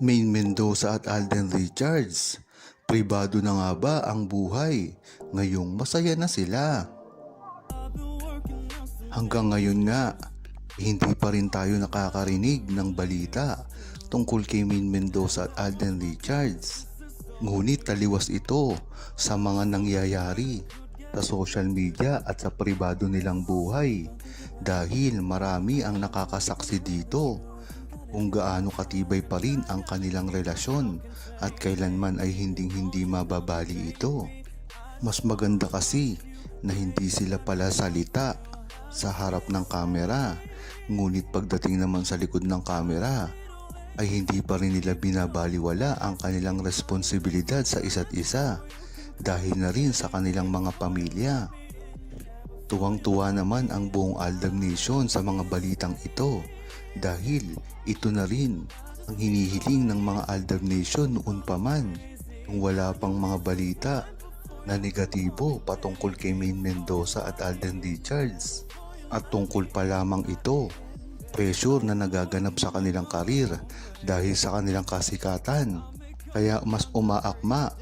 Main Mendoza at Alden Richards. Pribado na nga ba ang buhay? Ngayong masaya na sila. Hanggang ngayon nga, hindi pa rin tayo nakakarinig ng balita tungkol kay Main Mendoza at Alden Richards. Ngunit taliwas ito sa mga nangyayari sa social media at sa pribado nilang buhay dahil marami ang nakakasaksi dito kung gaano katibay pa rin ang kanilang relasyon at kailanman ay hinding hindi mababali ito. Mas maganda kasi na hindi sila pala salita sa harap ng kamera ngunit pagdating naman sa likod ng kamera ay hindi pa rin nila binabaliwala ang kanilang responsibilidad sa isa't isa dahil na rin sa kanilang mga pamilya. Tuwang-tuwa naman ang buong Aldab Nation sa mga balitang ito dahil ito na rin ang hinihiling ng mga Aldab Nation noon pa man nung wala pang mga balita na negatibo patungkol kay Main Mendoza at Alden Richards. At tungkol pa lamang ito, pressure na nagaganap sa kanilang karir dahil sa kanilang kasikatan. Kaya mas umaakma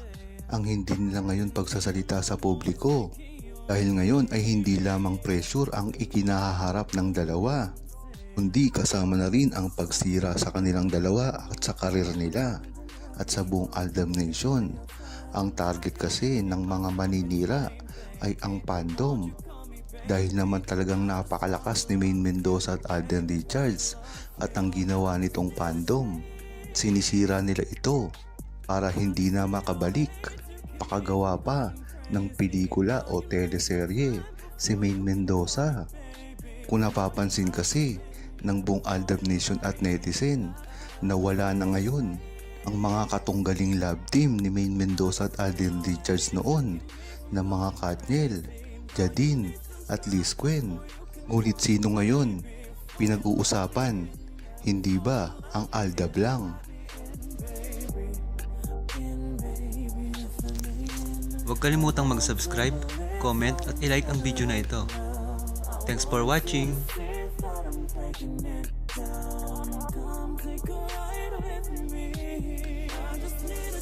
ang hindi nila ngayon pagsasalita sa publiko. Dahil ngayon ay hindi lamang pressure ang ikinahaharap ng dalawa, kundi kasama na rin ang pagsira sa kanilang dalawa at sa karir nila at sa buong Aldam Nation. Ang target kasi ng mga maninira ay ang fandom dahil naman talagang napakalakas ni Main Mendoza at Alden Richards at ang ginawa nitong fandom. Sinisira nila ito para hindi na makabalik. Pakagawa pa ng pelikula o teleserye si Main Mendoza. Kung napapansin kasi ng buong Aldab Nation at netizen na wala na ngayon ang mga katunggaling love team ni Main Mendoza at Alden Richards noon na mga Katniel, Jadine at Liz Gwen. Ngunit sino ngayon? Pinag-uusapan, hindi ba ang Aldab lang? Huwag kalimutang mag-subscribe, comment at ilike ang video na ito. Thanks for watching! Come take a ride with me. I just need a